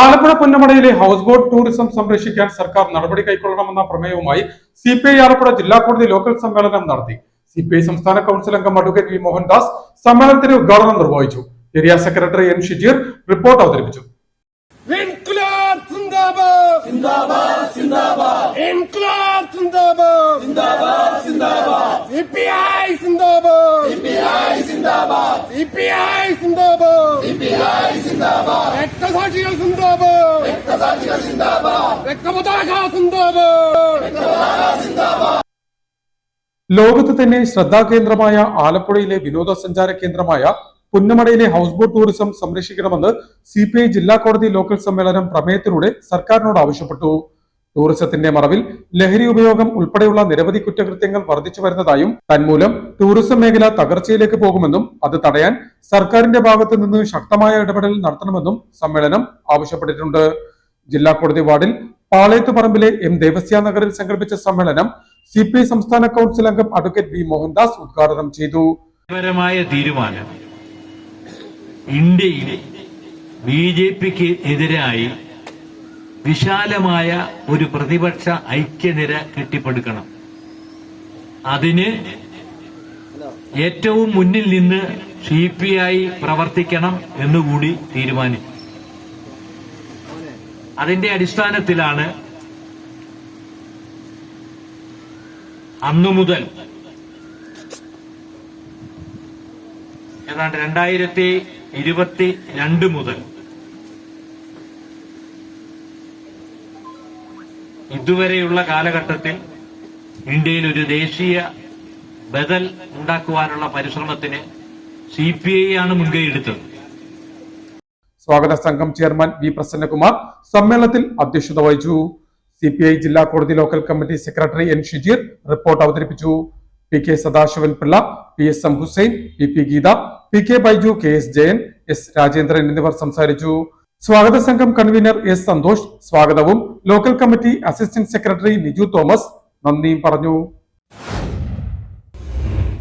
ആലപ്പുഴ പുന്നമടയിലെ house boat tourism സംരക്ഷിക്കാൻ സർക്കാർ നടപടി കൈക്കൊള്ളണമെന്ന പ്രമേയവുമായി സി പി ഐ ആലപ്പുഴ ജില്ലാ കോടതി ലോക്കൽ സമ്മേളനം നടത്തി. സി പി ഐ സംസ്ഥാന കൗൺസിൽ അംഗം അഡ്വക്കേറ്റ് വി മോഹൻദാസ് സമ്മേളനത്തിന് ഉദ്ഘാടനം നിർവഹിച്ചു. Area secretary N Shijeer report അവതരിപ്പിച്ചു. ഇൻക്ലാബ് സിന്ദാബാദ്. സിന്ദാബാദ് സിന്ദാബാദ്. ഇൻക്ലാബ് സിന്ദാബാദ്. സിന്ദാബാദ്. സിന്ദാബാദ്. സിപിഐ जिंदाबाद സിപിഐ സിന്ദാബാദ്. സിപിഐ जिंदाबाद സിപിഐ സിന്ദാബാദ്. രക്തസാക്ഷികൾ സിന്ദാബാദ്. രക്തസാക്ഷികൾ സിന്ദാബാദ്. രക്തപതാക സിന്ദാബാദ്. ലോകത്ത് തന്നെ ശ്രദ്ധാകേന്ദ്രമായ ആലപ്പുഴയിലെ വിനോദസഞ്ചാര കേന്ദ്രമായ പുന്നമടയിലെ ഹൗസ് ബോട്ട് ടൂറിസം സംരക്ഷിക്കണമെന്ന് സി പി ഐ ജില്ലാ കോടതി ലോക്കൽ സമ്മേളനം പ്രമേയത്തിലൂടെ സർക്കാരിനോട് ആവശ്യപ്പെട്ടു. ടൂറിസത്തിന്റെ മറവിൽ ലഹരി ഉപയോഗം ഉൾപ്പെടെയുള്ള നിരവധി കുറ്റകൃത്യങ്ങൾ വർദ്ധിച്ചു വരുന്നതായും തന്മൂലം ടൂറിസം മേഖല തകർച്ചയിലേക്ക് പോകുമെന്നും അത് തടയാൻ സർക്കാരിന്റെ ഭാഗത്തു നിന്ന് ശക്തമായ ഇടപെടൽ നടത്തണമെന്നും സമ്മേളനം ആവശ്യപ്പെട്ടിട്ടുണ്ട്. ജില്ലാ കോടതി വാർഡിൽ പാളയത്തുപറമ്പിലെ എം ദേവസ്യ നഗറിൽ സംഘടിപ്പിച്ച സമ്മേളനം സി പി ഐ സംസ്ഥാന കൗൺസിൽ അംഗം അഡ്വക്കേറ്റ് വി മോഹൻദാസ് ഉദ്ഘാടനം ചെയ്തു. തീരുമാനം ഇന്ത്യയിൽ ബി ജെ പിക്ക് എതിരായി വിശാലമായ ഒരു പ്രതിപക്ഷ ഐക്യനിര കെട്ടിപ്പടുക്കണം. അതിന് ഏറ്റവും മുന്നിൽ നിന്ന് സി പി ഐ പ്രവർത്തിക്കണം എന്നുകൂടി തീരുമാനിച്ചു. അതിന്റെ അടിസ്ഥാനത്തിലാണ് അന്നു മുതൽ ഏതാണ്ട് രണ്ടായിരത്തി ഇരുപത്തി രണ്ട് മുതൽ ഇതുവരെയുള്ള കാലഘട്ടത്തിൽ ഇന്ത്യയിൽ ഒരു ദേശീയ ബദൽ ഉണ്ടാക്കുവാനുള്ള പരിശ്രമത്തിന് സി പി ഐ ആണ് മുൻകൈയെടുത്തത് സ്വാഗത സംഘം ചെയർമാൻ വി പ്രസന്നകുമാർ സമ്മേളനത്തിൽ അധ്യക്ഷത വഹിച്ചു. സി പി ഐ ജില്ലാ കോടതി local committee secretary N Shijeer report അവതരിപ്പിച്ചു. P K Sadasivan Pillai P S M Hussain P P Geetha P K Baiju K S Jayan S Rajendran എന്നിവർ സംസാരിച്ചു. സ്വാഗത സംഘം കൺവീനർ എസ് സന്തോഷ്. സ്വാഗതവും local committee assistant secretary Niju Thomas. നന്ദിയും പറഞ്ഞു.